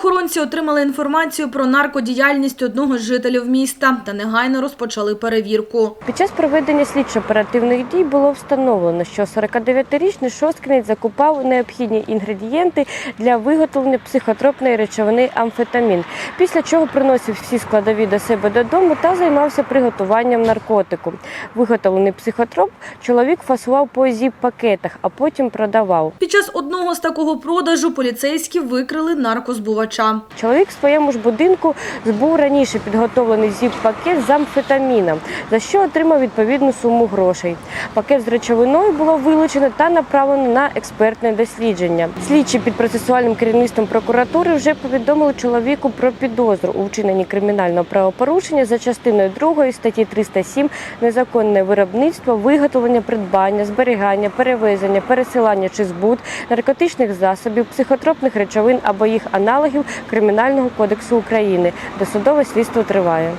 Правоохоронці отримали інформацію про наркодіяльність одного з жителів міста та негайно розпочали перевірку. Під час проведення слідчо-оперативних дій було встановлено, що 49-річний шосткинець закупав необхідні інгредієнти для виготовлення психотропної речовини амфетамін, після чого приносив всі складові до себе додому та займався приготуванням наркотику. Виготовлений психотроп чоловік фасував по зіп-пакетах, а потім продавав. Під час одного з такого продажу поліцейські викрили наркозбувача. Чоловік в своєму ж будинку збув раніше підготовлений зіп-пакет з амфетаміном, за що отримав відповідну суму грошей. Пакет з речовиною було вилучено та направлено на експертне дослідження. Слідчі під процесуальним керівництвом прокуратури вже повідомили чоловіку про підозру у вчиненні кримінального правопорушення за частиною 2 статті 307 незаконне виробництво, виготовлення, придбання, зберігання, перевезення, пересилання чи збут наркотичних засобів, психотропних речовин або їх аналогів Кримінального кодексу України. Досудове слідство триває.